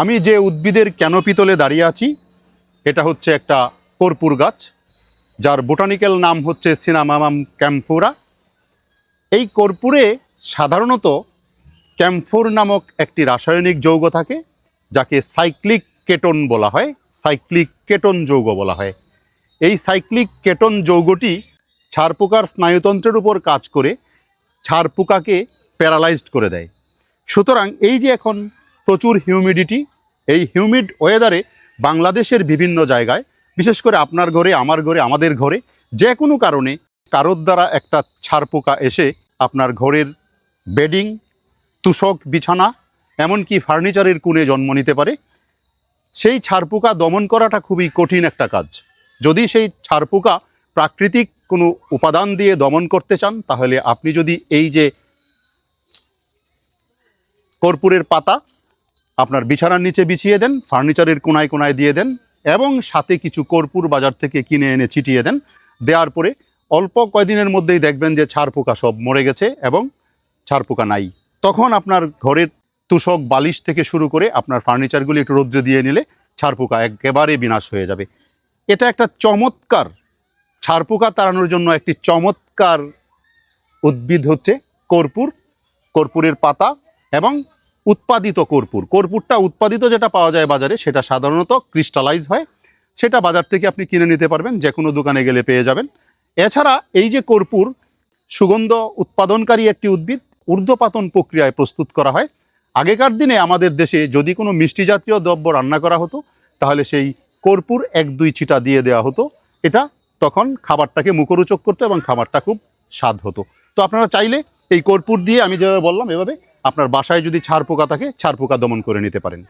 আমি যে উদ্ভিদের ক্যানোপি তলে দাঁড়িয়ে আছি, এটা হচ্ছে একটা কর্পূর গাছ, যার বোটানিক্যাল নাম হচ্ছে সিনামামাম ক্যাম্ফোরা। এই কর্পূরে সাধারণত ক্যাম্ফোর নামক একটি রাসায়নিক যৌগ থাকে, যাকে সাইক্লিক কেটন বলা হয়। সাইক্লিক কেটন যৌগ বলা হয়। এই সাইক্লিক কেটন যৌগটি ছারপোকার স্নায়ুতন্ত্রের উপর কাজ করে ছারপোকাকে প্যারালাইজড করে দেয়। সুতরাং এই যে এখন প্রচুর হিউমিডিটি এই হিউমিড ওয়েদারে বাংলাদেশের বিভিন্ন জায়গায়, বিশেষ করে আপনার ঘরে, আমার ঘরে, আমাদের ঘরে, যে কোনো কারণে কারোর দ্বারা একটা ছারপোকা এসে আপনার ঘরের বেডিং তুষক বিছানা, এমনকি ফার্নিচারের কোণে জন্ম নিতে পারে, সেই ছারপোকা দমন করাটা খুবই কঠিন একটা কাজ। যদি সেই ছারপোকা প্রাকৃতিক কোনো উপাদান দিয়ে দমন করতে চান, তাহলে আপনি যদি এই যে কর্পূরের পাতা আপনার বিছানার নিচে বিছিয়ে দেন, ফার্নিচারের কোনায় কোনায় দিয়ে দেন এবং সাথে কিছু কর্পূর বাজার থেকে কিনে এনে ছিটিয়ে দেন। দেওয়ার পরে অল্প কয়দিনের মধ্যেই দেখবেন যে ছাড় পোকা সব মরে গেছে এবং ছাড় পোকা নাই। তখন আপনার ঘরের তুষক বালিশ থেকে শুরু করে আপনার ফার্নিচারগুলি একটু রৌদ্রে দিয়ে নিলে ছাড় পোকা একেবারে বিনাশ হয়ে যাবে। এটা একটা চমৎকার ছাড় পোকা তাড়ানোর জন্য একটি চমৎকার উদ্ভিদ হচ্ছে কর্পূর, কর্পূরের পাতা এবং উৎপাদিত কর্পূর। কর্পূরটা উৎপাদিত যেটা পাওয়া যায় বাজারে, সেটা সাধারণত ক্রিস্টালাইজ হয়। সেটা বাজার থেকে আপনি কিনে নিতে পারবেন যে কোনো দোকানে গেলে পেয়ে যাবেন। এছাড়া এই যে কর্পূর, সুগন্ধ উৎপাদনকারী একটি উদ্ভিদ, ঊর্ধ্বপাতন প্রক্রিয়ায় প্রস্তুত করা হয়। আগেকার দিনে আমাদের দেশে যদি কোনো মিষ্টি জাতীয় দ্রব্য রান্না করা হতো, তাহলে সেই কর্পূর এক দুই ছিটা দিয়ে দেওয়া হতো। এটা তখন খাবারটাকে মুখরোচক করতো এবং খাবারটা খুব স্বাদ হতো। তো আপনারা চাইলে এই কর্পূর দিয়ে, আমি যেভাবে বললাম এভাবে আপনার বাসায় যদি ছাড় পোকা থাকে ছাড় পোকা দমন করে নিতে পারেন।